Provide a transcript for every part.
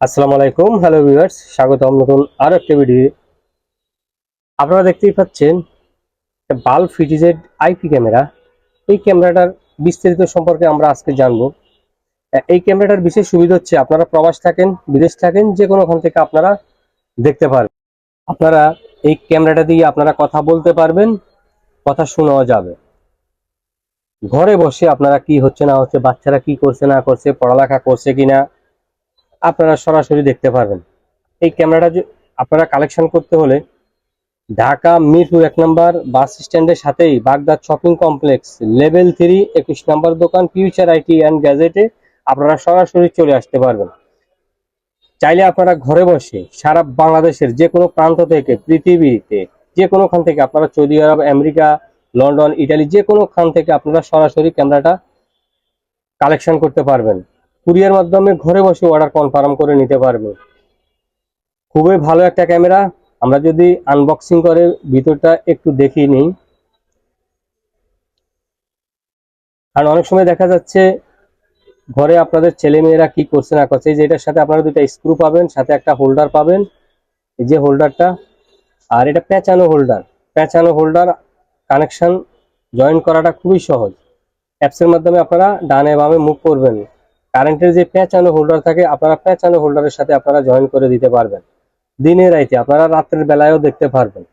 আসসালামু আলাইকুম, hello viewers, স্বাগতম নতুন আরও একটা ভিডিও। আপনারা দেখতেই পাচ্ছেন বাল্ব ফিটিজেড আইপি ক্যামেরা। এই ক্যামেরাটার বিস্তারিত সম্পর্কে আমরা আজকে জানব। এই ক্যামেরাটার বিশেষ সুবিধা হচ্ছে আপনারা প্রবাস থাকেন, বিদেশ থাকেন, যে কোনোখান থেকে আপনারা দেখতে পারবেন। আপনারা এই ক্যামেরাটা দিয়ে আপনারা কথা বলতে পারবেন, কথা শোনাও যাবে। ঘরে বসে আপনারা কি হচ্ছে না হচ্ছে, বাচ্চারা কি করছে না করছে, পড়ালেখা করছে কিনা আপনারা সরাসরি দেখতে পারবেন। এই ক্যামেরাটা আপনারা কালেকশন করতে হলে ঢাকা মিরপুর এক নম্বর বাস স্ট্যান্ডের সাথেই Baghdad shopping complex level three একুশ নম্বর দোকান ফিউচার আইটি অ্যান্ড গ্যাজেটে আপনারা সরাসরি চলে আসতে পারবেন। চাইলে আপনারা ঘরে বসে সারা বাংলাদেশের যে কোনো প্রান্ত থেকে, পৃথিবীতে যে কোনো খান থেকে আপনারা সৌদি আরব, আমেরিকা, লন্ডন, ইটালি যে কোনো খান থেকে আপনারা সরাসরি ক্যামেরাটা কালেকশন করতে পারবেন। কুরিয়ার মাধ্যমে ঘরে বসে অর্ডার কনফার্ম করে নিতে পারবে। খুবই ভালো একটা ক্যামেরা আমরা যদি আনবক্সিং করে, ভিতরটা একটু দেখিয়ে নিই। কারণ অনেক সময় দেখা যাচ্ছে, ঘরে আপনাদের ছেলে মেয়েরা কি করছে না করছে, এই যে এটার সাথে আপনারা দুইটা স্ক্রু পাবেন, সাথে একটা হোল্ডার পাবেন। এই যে হোল্ডারটা আর এটা পেঁচানো হোল্ডার পেঁচানো হোল্ডার কানেকশন জয়েন করাটা খুবই সহজ। অ্যাপসের মাধ্যমে আপনারা ডানে বামে মুভ করবেন। কারেন্টের যে পেঁচানো হোল্ডার থাকে, আপনারা পেঁচানো হোল্ডারের সাথে আপনারা জয়েন করে দিতে পারবেন। দিনের রাইতে আপনারা রাত্রের বেলায়ও দেখতে পারবেন।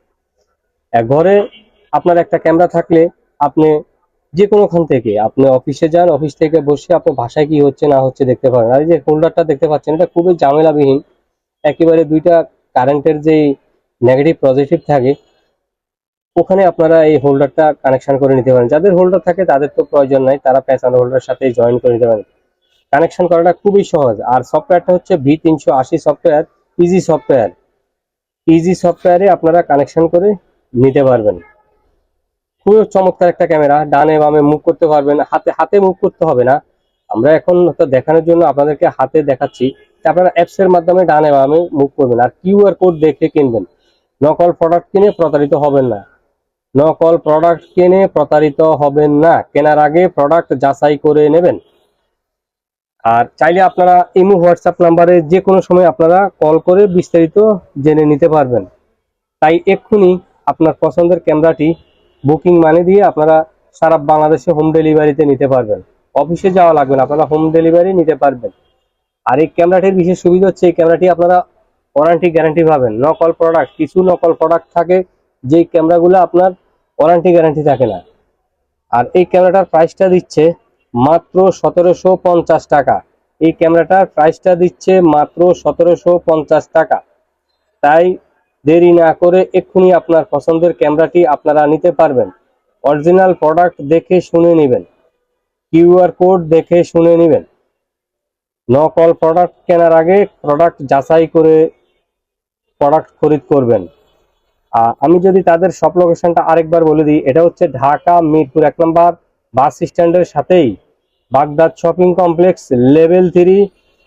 ঘরে আপনার একটা ক্যামেরা থাকলে আপনি যে কোনোখান থেকে, আপনি অফিসে যান অফিস থেকে বসে আপনার ভাষায় কি হচ্ছে, না হচ্ছে দেখতে পারেন। আর এই যে হোল্ডারটা দেখতে পাচ্ছেন, এটা খুবই ঝামেলাবিহীন। একেবারে দুইটা কারেন্টের যে নেগেটিভ পজিটিভ থাকে, ওখানে আপনারা এই হোল্ডারটা কানেকশন করে নিতে পারেন। যাদের হোল্ডার থাকে, তাদের তো প্রয়োজন নাই, তারা পেঁচানো হোল্ডারের সাথে জয়েন করে নিতে পারেন। কানেকশন করাটা খুবই সহজ। আর সফটওয়্যারটা হচ্ছে ভি তিনশো আশি সফটওয়্যার ইজি সফটওয়্যার। ইজি সফটওয়্যারে আপনারা কানেকশন করে নিতে পারবেন। খুবই চমৎকার একটা ক্যামেরা, ডানে বামে মুভ করতে পারবেন, হাতে হাতে মুভ করতে হবে না। আমরা এখন দেখানোর জন্য আপনাদেরকে হাতে দেখাচ্ছি আপনারা অ্যাপসের মাধ্যমে ডানে বামে মুভ করবেন আর কিউআর কোড দেখে কিনবেন। নকল প্রোডাক্ট কিনে প্রতারিত হবেন না। নকল প্রোডাক্ট কিনে প্রতারিত হবেন না। কেনার আগে প্রোডাক্ট যাচাই করে নেবেন। আর চাইলে আপনারা ইমো, হোয়াটসঅ্যাপ নাম্বারে যে কোনো সময় আপনারা কল করে বিস্তারিত জেনে নিতে পারবেন। তাই এক্ষুনি আপনার পছন্দের ক্যামেরাটি বুকিং মানে দিয়ে আপনারা সারা বাংলাদেশে হোম ডেলিভারিতে নিতে পারবেন। অফিসে যাওয়া লাগবে না, আপনারা হোম ডেলিভারি নিতে পারবেন। আর এই ক্যামেরাটির বিশেষ সুবিধা হচ্ছে এই ক্যামেরাটি আপনারা ওয়ারান্টি গ্যারান্টি পাবেন। নকল প্রোডাক্ট, কিছু নকল প্রোডাক্ট থাকে, যেই ক্যামেরাগুলো আপনার ওয়ারান্টি গ্যারান্টি থাকে না। আর এই ক্যামেরাটার প্রাইসটা দিচ্ছে মাত্র সতেরোশো পঞ্চাশ টাকা। এই ক্যামেরাটার প্রাইসটা দিচ্ছে মাত্র সতেরোশো পঞ্চাশ টাকা। তাই দেরি না করে এক্ষুনি আপনার পছন্দের ক্যামেরাটি আপনারা নিতে পারবেন। অরিজিনাল প্রোডাক্ট দেখে শুনে নেবেন। কিউআর কোড দেখে শুনে নেবেন। নকল প্রোডাক্ট কেনার আগে প্রোডাক্ট যাচাই করে প্রোডাক্ট খরিদ করবেন। আমি যদি তাদের সব লোকেশনটা আরেকবার বলে দিই, এটা হচ্ছে ঢাকা মিরপুর এক নম্বর বাস স্ট্যান্ডের সাথেই Baghdad shopping complex, level three,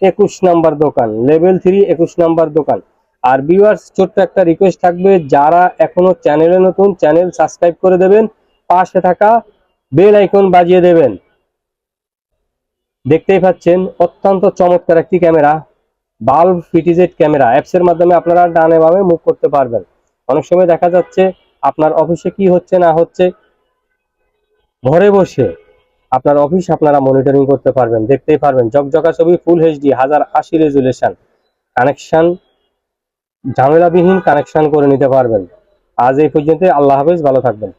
একুশ নাম্বার দোকান, লেভেল থ্রি, একুশ নাম্বার দোকান। আর ভিউয়ার্স ছোট্ট একটা রিকোয়েস্ট থাকবে, যারা এখনও চ্যানেলে নতুন, চ্যানেল সাবস্ক্রাইব করে দেবেন, পাশে থাকা বেল আইকন বাজিয়ে দেবেন। দেখতেই পাচ্ছেন, অত্যন্ত চমৎকার একটি ক্যামেরা বাল্ব ফিটিজেড ক্যামেরা। অ্যাপসের মাধ্যমে আপনারা ডানে বামে মুভ করতে পারবেন। অনেক সময় দেখা যাচ্ছে, আপনার অফিসে কি হচ্ছে, না হচ্ছে ঘরে বসে আপনার অফিস আপনারা মনিটরিং করতে পারবেন, দেখতেই পারবেন। জকজকা ছবি ফুল এইচডি হাজার আশি রেজুলেশন কানেকশন ঝামেলাবিহীন কানেকশন করে নিতে পারবেন। আজ এই পর্যন্ত আল্লাহ হাফেজ, ভালো থাকবেন।